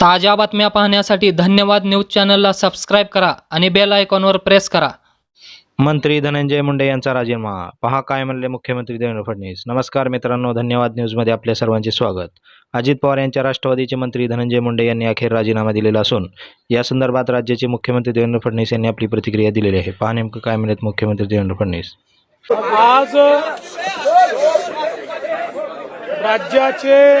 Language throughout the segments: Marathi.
ताज्या बातम्या पाहण्यासाठी धन्यवाद न्यूज चॅनलला सबस्क्राईब करा आणि बेल आयकॉनवर प्रेस करा. मंत्री धनंजय मुंडे यांचा राजीनामा. पहा काय म्हणले मुख्यमंत्री देवेंद्र फडणवीस. नमस्कार मित्रांनो धन्यवाद न्यूजमध्ये आपल्या सर्वांचे स्वागत. अजित पवार यांच्या राष्ट्रवादीचे मंत्री धनंजय मुंडे यांनी अखेर राजीनामा दिलेला असून या संदर्भात राज्याचे मुख्यमंत्री देवेंद्र फडणवीस यांनी आपली प्रतिक्रिया दिलेली आहे. पहा नेमकं काय म्हणत मुख्यमंत्री देवेंद्र फडणवीस. आज राज्याचे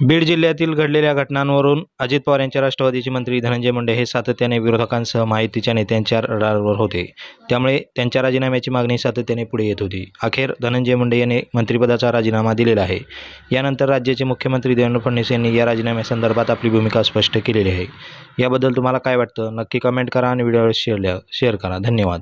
बीड जिल्ह्यातील घडलेल्या घटनांवरून अजित पवार यांच्या राष्ट्रवादीचे मंत्री धनंजय मुंडे हे सातत्याने विरोधकांसह माहितीच्या नेत्यांच्या रडारवर होते. त्यामुळे त्यांच्या राजीनाम्याची मागणी सातत्याने पुढे येत होती. अखेर धनंजय मुंडे यांनी मंत्रिपदाचा राजीनामा दिलेला आहे. यानंतर राज्याचे मुख्यमंत्री देवेंद्र फडणवीस यांनी या राजीनाम्यासंदर्भात आपली भूमिका स्पष्ट केलेली आहे. याबद्दल तुम्हाला काय वाटतं? नक्की कमेंट करा आणि व्हिडिओवर शेअर शेअर करा. धन्यवाद.